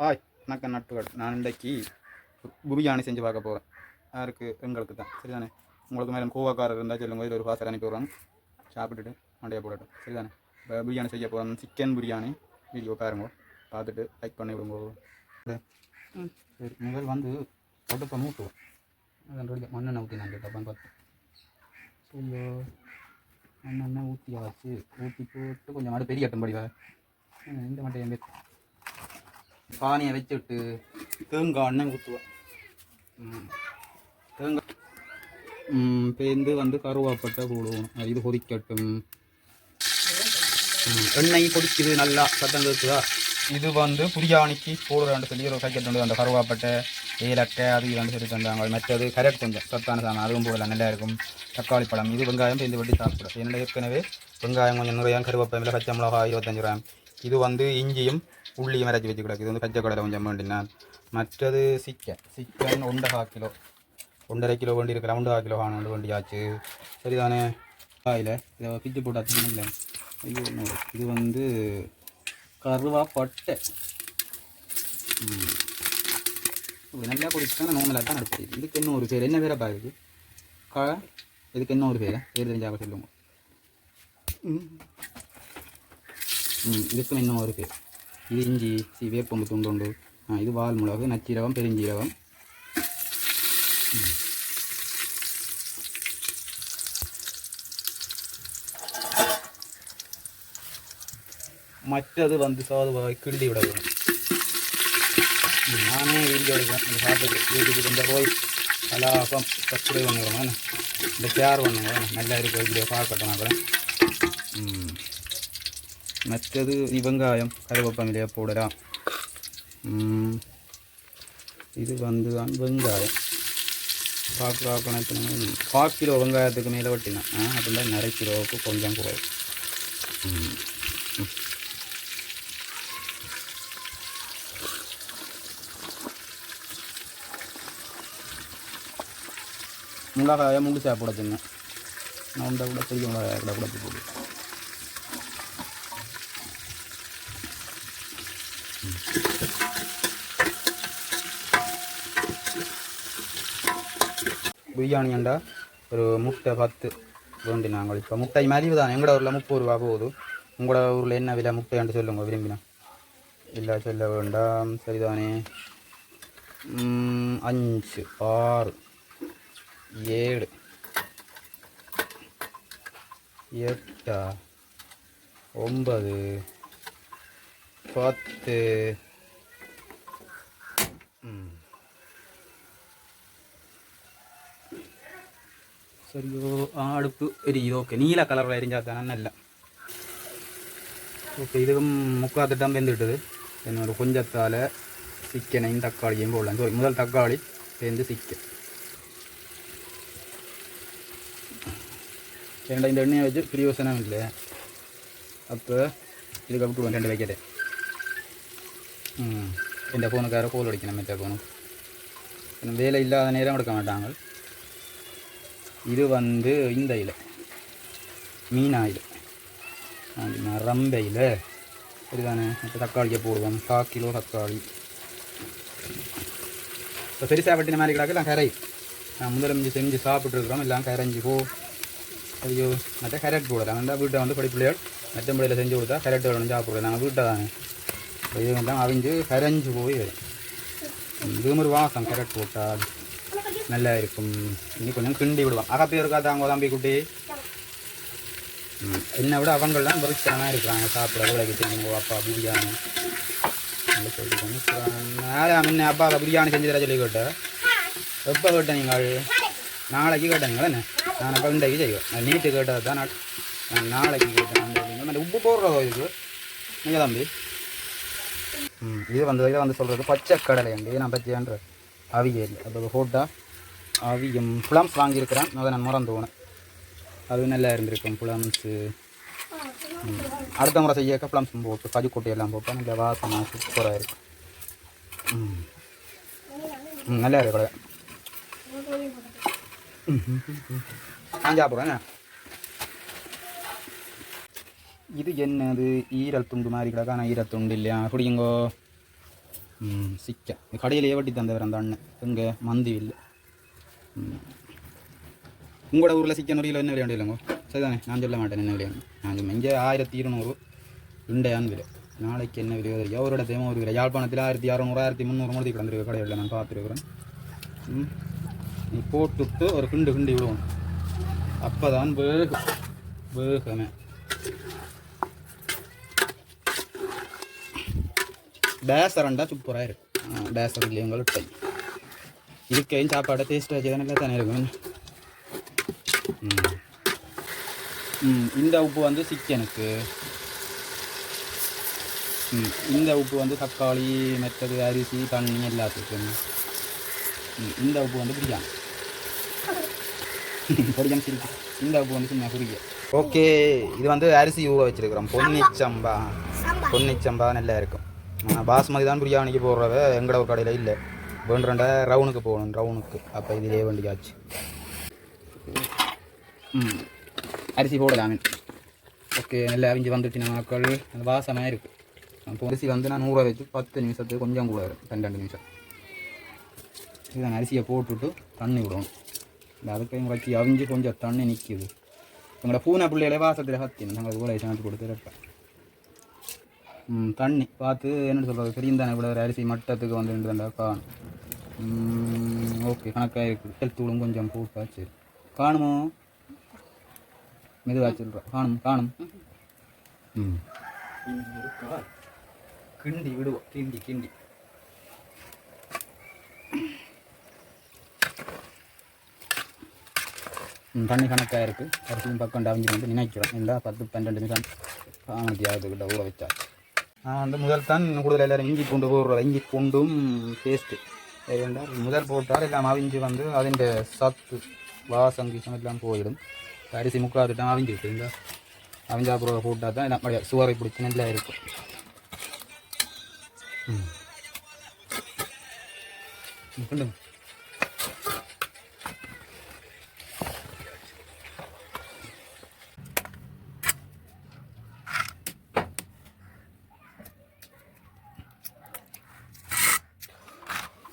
Hi வணக்கம் நட்புகள். நான் இன்றைக்கு பிரியாணி செஞ்சு பார்க்க போகிறேன் யாருக்கு? எங்களுக்கு தான். சரிதானே? உங்களுக்கு மேலே கோவாக்காரர் இருந்தால் சொல்லுங்க இதில் ஒரு பாசர் அனுப்பி விட்றோம். சாப்பிட்டுட்டு மண்டையை போடட்டும். சரிதானே? இப்போ பிரியாணி செய்ய போகிறோம் சிக்கன் பிரியாணி. வீடியோ பாருங்க. பார்த்துட்டு லைக் பண்ணி விடுங்க. சரி முதல் வந்து அடுப்பை மூட்டுவோம் மண்ணெண்ணெய் ஊற்றி நான் டப்பான்னு பார்த்து சரியோ மண்ணெண்ணெய் ஊற்றியாச்சு ஊற்றி போட்டு கொஞ்சம் மாடு பெரிய கட்டும் படிவா. இந்த மட்டையை எங்கே பானையை வச்சுட்டு தேங்காய் எண்ணெய் ஊற்றுவேன். தேங்காய் ம், பேந்து வந்து கருவாப்பட்டை போடுவோம். இது கொதிக்கட்டும். எண்ணெய் கொதிக்குது நல்லா சத்தம் கேட்குதா? இது வந்து புரியாணிக்கு போடுறாண்டு சொல்லி ஒரு பேக்கெட் உண்டு அந்த கருவாப்பட்டை ஏலக்காய் அது வந்து சொல்லி தந்தாங்க. மற்றது கரெக்ட் கொஞ்சம் சத்தான சாணம் அதுவும் போடலாம் நல்லா இருக்கும். தக்காளி பழம் இது வெங்காயம் பேந்து வெட்டி சாப்பிடும் என்னோட ஏற்கனவே வெங்காயம் கொஞ்சம் நிறையா கருவேப்பிலை பச்சை மிளகாய் இருபத்தஞ்சு ரூபாய் இது வந்து இஞ்சியும் உள்ளியும் இறச்சி வச்சு கிடக்கு இது வந்து பச்சை கடலை கொஞ்சம் வேண்டினான் மற்றது சிக்கன் சிக்கன் ஒன்றரை கிலோ ஒன்றரை கிலோ வேண்டி இருக்கிற ஒன்றரை கிலோ ஆனது வேண்டியாச்சு சரிதானே காயில் இதை பிச்சு போட்டாச்சு இல்லை ஐயோ இது வந்து கருவா பட்டை இது நல்லா குடிச்சுட்டா நார்மலாக தான் நடக்குது இதுக்கு இன்னும் ஒரு பேர் என்ன பேரை பாருது க இதுக்கு இன்னும் ஒரு பேர் பேர் தெரிஞ்சாக சொல்லுங்க ம் ம் இதுக்கும் இன்னும் ஒரு பேர் இது இஞ்சி சி வேப்பம்பு துண்டுண்டு இது வால் மிளகு நச்சீரகம் பெருஞ்சீரகம். மற்றது வந்து சாதுவாக கிள்ளி விட வேணும் நானே வீடியோ எடுக்கிறேன். இந்த சாப்பிட்டு வீட்டுக்கு இந்த போய் கலாபம் சப்ஸ்கிரைப் பண்ணுவேன் இந்த ஷேர் பண்ணுவேன் நல்லா இருக்கு. வீடியோ பார்க்கட்டும் அப்புறம். ம். மற்றது வெங்காயம் கருவேப்பமிலையை போடலாம் இது வந்து தான் வெங்காயம் பார்க்க கணக்கு கால் கிலோ வெங்காயத்துக்கு மேலே வெட்டினேன் அப்படின்னா நிறைய கிலோவுக்கு கொஞ்சம் குறைவு ம் மிளகாயை முண்டு சாப்பிட சொன்னேன் நான் உண்டை கூட பெரிய மிளகாயை கூட கூட போடு பிரியாணி அண்டா ஒரு முட்டை பத்து வேண்டி நாங்கள். இப்போ முட்டை மலிவு தான். எங்களோட ஊரில் முப்பது ரூபா போகுது. உங்களோட ஊரில் என்ன விலை? முட்டையாண்டு சொல்லுங்க விரும்பினா. இல்லை சொல்ல வேண்டாம் சரிதானே. அஞ்சு ஆறு ஏழு எட்டா ஒன்பது பத்து சரியோ ആ അടുപ്പ് എരിയുത് ഓക്കെ നീല കളറിൽ എരിഞ്ഞാൽ തന്നെ നല്ല ഓക്കെ ഇതും മുക്കാത്തിട്ടാൻ വെന്തിട്ടത് എന്നോട് കുഞ്ചത്താല ചിക്കനെയും തക്കാളിയും പോടാം സോറി മുതൽ തക്കാളി വെന്ത് ചിക്കൻ വേണ്ട இந்த எண்ணெயை வச்சு பிரியோசனம் இல்லை அப்போ இதுக்கு விட்டுருவோம் ரெண்டு வைக்கட்டே ம் എൻ്റെ ഫോണുകാരെ കോൾ അടിക്കണം മറ്റേ ഫോണും പിന്നെ வேலை இல்லாத நேரம் எடுக்க மாட்டாங்க இது வந்து இந்த இலை. மீன் ரம்ப ரம்பையில் சரிதானே இப்போ தக்காளியை போடுவோம். கால் கிலோ தக்காளி. இப்போ பெருசாக வெட்டின மாதிரி கிடக்கு. எல்லாம் கரை. நான் முதலமைச்சு செஞ்சு சாப்பிட்ருக்குறோம் எல்லாம் கரைஞ்சி போ. ஐயோ மற்ற கேரட் போடலாம். அந்த வீட்டை வந்து படி பிள்ளைகள் மற்ற பிள்ளையில் செஞ்சு கொடுத்தா கேரட் வேணும் சாப்பிடுவோம் நாங்கள் வீட்டை தானே இது எல்லாம் அவிஞ்சு கரைஞ்சி போய் வரும். இது ஒரு வாசம் கேரட் போட்டால். நல்லா இருக்கும் இனி கொஞ்சம் கிண்டி விடுவான். அகப்பி இருக்கா தாங்க தம்பி குட்டி? என்னை விட அவங்கள்லாம் விருச்சமாக இருக்கிறாங்க. சாப்பிட விலைக்கு தெரியுங்க அப்பா பிரியாணி. நல்லா சொல்லி கொண்டு முன்ன அப்பா பிரியாணி செஞ்சு தர சொல்லி கேட்டேன். எப்போ கேட்டேன் நீங்கள்? நாளைக்கு கேட்டேங்களா என்ன? நான் அப்போ இன்றைக்கு செய்வேன். நான் நீட்டு கேட்டது தான் நான் நான் நாளைக்கு கேட்டேன். அந்த உப்பு போடுறதோ இதுக்கு நீங்கள் தம்பி. ம் இது வந்து இதை வந்து சொல்கிறது பச்சை கடலை உண்டு நான் பச்சையான்ற அவியல். அப்போ போட்டா அவியம் புலாம்ஸ் வாங்கியிருக்கிறேன். அதை நான் மறந்து போனேன். அது நல்லா இருந்திருக்கும் புலாம்ஸு. அடுத்த முறை செய்யக்க புலாம்ஸ் போட்டு கஜு கொட்டையெல்லாம் போட்டு நல்ல வாசமாக சூப்பராக இருக்கும். ம். நல்லா இருக்கு கடை நான் சாப்பிட்றேன் இது என்னது? ஈரல் துண்டு மாதிரி கிடக்கா. ஆனால் ஈரல் துண்டு இல்லையா? குடிங்கோ ம் சிக்க கடையிலேயே வட்டி தந்தவர் அந்த அண்ணன். இங்கே மந்தி இல்லை உங்களோட ஊரில் சிக்கன் ஒரு கிலோ என்ன விலை இல்லைங்க சரிதானே. நான் சொல்ல மாட்டேன் என்ன விலையாங்க நான் சொல்லுவேன் இங்கே ஆயிரத்தி இருநூறு இண்டையான் விலை. நாளைக்கு என்ன விலையோ தெரியும் அவரோட தேவம் ஒரு விலை யாழ்ப்பாணத்தில் ஆயிரத்தி அறநூறு ஆயிரத்தி முந்நூறு மூணு கிடந்திருக்கு கடையில் நான் பார்த்துருக்குறேன். நீ போட்டுட்டு ஒரு கிண்டு கிண்டி விடுவோம் அப்போ தான் வேகும். வேகமே பேசரண்டா சூப்பராக இருக்கும் பேசர் இல்லையங்கள் டை இதுக்கையும் சாப்பாடை டேஸ்ட் வச்சு நல்லா தானே இருக்கும் இந்த உப்பு வந்து சிக்கனுக்கு. இந்த உப்பு வந்து தக்காளி மற்றது அரிசி தண்ணி எல்லாத்துக்கும். இந்த உப்பு வந்து பிரியாணி. பொடியம் சிரிக்கு. இந்த உப்பு வந்து சின்ன குறிக்க ஓகே இது வந்து அரிசி ஊற வச்சிருக்கிறோம். பொன்னிச்சம்பா. பொன்னிச்சம்பா நல்லா இருக்கும். பாஸ்மதி தான் பிரியாணிக்கு போடுறவ எங்கட ஒரு கடையில் இல்லை. வேண்டுறண்ட ரவுனுக்கு போகணும் ரவுனுக்கு. அப்போ இதிலே வேண்டியாச்சு ம். அரிசி போடலாம் ஓகே நல்லா அவிஞ்சு வந்துட்டு மக்கள். அந்த வாசமாக இருக்குது அப்போ அரிசி வந்து நான் நூறுரூவா வச்சு பத்து நிமிஷத்துக்கு கொஞ்சம் கூட வரும். ரெண்டு நிமிஷம். இதுதான் அரிசியை போட்டுவிட்டு தண்ணி விடணும். இந்த அதுக்கு வச்சு அவிஞ்சு கொஞ்சம் தண்ணி நிற்கிது எங்களோட பூனை பிள்ளைகளே வாசத்தில் சத்தியம் நாங்கள் கூட சமைச்சு கொடுத்துருப்பேன் ம் தண்ணி. பார்த்து என்னென்னு சொல்கிறது தெரியும் தானே இவ்வளோ ஒரு அரிசி மட்டத்துக்கு வந்து காணும். ஓகே கணக்காக இருக்குது ஹெல்த்தூளும் கொஞ்சம் போட்டாச்சு காணுமோ? மெதுவாக சொல்கிறோம் காணும் காணும். ம். கிண்டி விடுவோம். கிண்டி கிண்டி. தண்ணி கணக்காக இருக்குது அரிசியும் பக்கம் டவிஞ்சு வந்து நினைக்கிறோம். இந்த பத்து பன்னெண்டு நிமிஷம் காமத்தி ஆகுதுக்கிட்ட ஊற வச்சா நான் வந்து முதல் தான் கூடுதல் எல்லாரும் இஞ்சி பூண்டு போடுறது இஞ்சி பூண்டும் பேஸ்ட்டு ஏனென்றால் முதல் போட்டால் எல்லாம் அவிஞ்சு வந்து அதின் சத்து வாசம் கிசம் எல்லாம் போயிடும். அரிசி முக்காதுட்டான் அவிஞ்சு விட்டுருந்தா அவிஞ்சா அப்புறம் போட்டால் தான் எல்லாம் சுவரை பிடிச்சி நல்லா இருக்கும். ம்.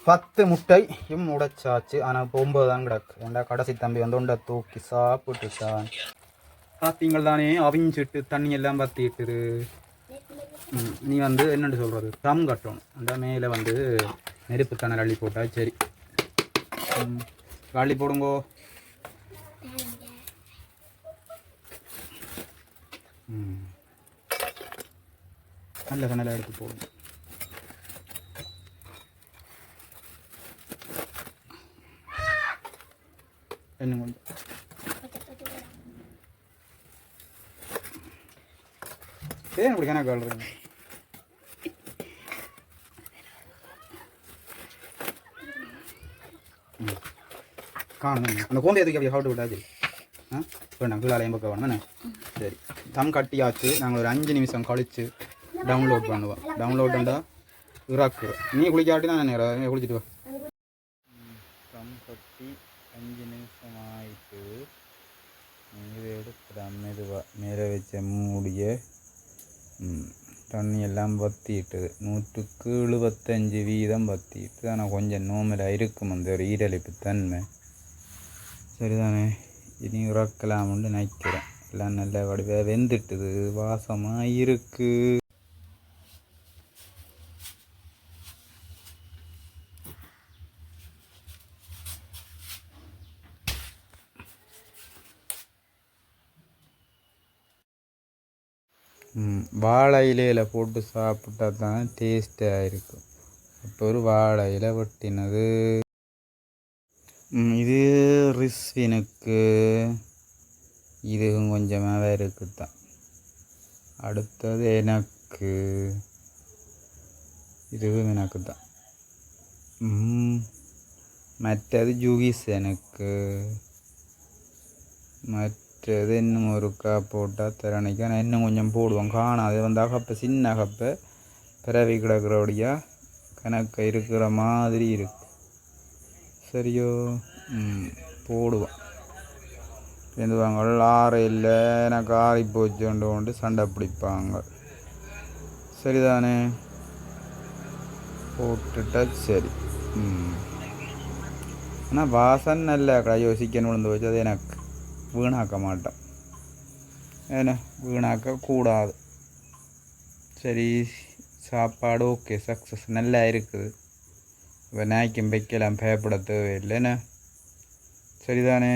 பத்து முட்டையும் உடைச்சாச்சு. ஆனால் இப்போ ஒம்பது தான் கிடக்கு. ஏண்டா கடைசி தம்பி வந்து உண்டை தூக்கி சாப்பிட்டுட்டான். பார்த்தீங்கள் தானே அவிஞ்சிட்டு தண்ணி எல்லாம் பற்றிட்டுரு நீ வந்து என்னென்னு சொல்கிறது தம் கட்டணும். அந்த மேலே வந்து நெருப்பு தண்ணி அள்ளி போட்டால் சரி. அள்ளி போடுங்கோ. ம். நல்ல கணலை எடுத்து போடுங்க. என்ன கொஞ்சம் ஏன் இப்படி கணக்கு வாழ்றீங்க காணும். அந்த கோம்பை எதுக்கு அப்படி ஹவுட்டு விட்டாச்சு. ஆ? வேண்டாம் கீழே எம்பக்க வேணும் சரி. தம் கட்டியாச்சு. நாங்கள் ஒரு அஞ்சு நிமிஷம் கழித்து டவுன்லோட் பண்ணுவோம். டவுன்லோட் பண்ணால் இறக்குறோம் நீ குளிக்காட்டி நான் நேரம் குளிச்சுட்டு வா. அஞ்சு நிமிஷம் ஆயிட்டு இது எடுத்துடலாம் மெதுவாக மேலே வச்ச மூடிய தண்ணி எல்லாம் வத்திட்டுது நூற்றுக்கு எழுபத்தஞ்சு வீதம் வத்திட்டு ஆனால் கொஞ்சம் நோமலாக இருக்கும் அந்த ஒரு ஈரழிப்பு தன்மை சரிதானே இனி உறக்கலாம்னு நினைக்கிறேன் எல்லாம் நல்ல வடிவாக வெந்துட்டுது வாசமாக இருக்குது வாழை இலையில் போட்டு சாப்பிட்டா தான் டேஸ்ட்டாக இருக்கும். அப்போ ஒரு வாழை இலை வெட்டினது. இது ரிஸ்வினுக்கு இதுவும் கொஞ்சமாகவே இருக்குது தான் அடுத்தது எனக்கு இதுவும் எனக்கு தான் மற்றது ஜூகிஸ் எனக்கு. மற்றது இன்னும் ஒருக்கா போட்டால் திறனைக்கு. ஆனால் இன்னும் கொஞ்சம் போடுவோம். காணாது. வந்து அகப்பை சின்ன அகப்பை. பிறவி கிடக்கிறபடியாக கணக்கு இருக்கிற மாதிரி இருக்கு. சரியோ? ம் போடுவோம். எழுந்துவாங்க ஆறு இல்லை. எனக்கு ஆறி போச்சுண்டு கொண்டு சண்டை பிடிப்பாங்க. சரிதானே? போட்டுட்டா சரி. ஆனால் வாசன் நல்ல கடையோ சிக்கன் உளுந்து அது எனக்கு. வீணாக்க மாட்டேன் ஏன்னா வீணாக்க கூடாது. சரி சாப்பாடு ஓகே சக்ஸஸ் நல்லா இருக்குது. இப்போ நாய்க்கும் வைக்கலாம் பயப்பட தேவையில்லைண்ணே சரிதானே?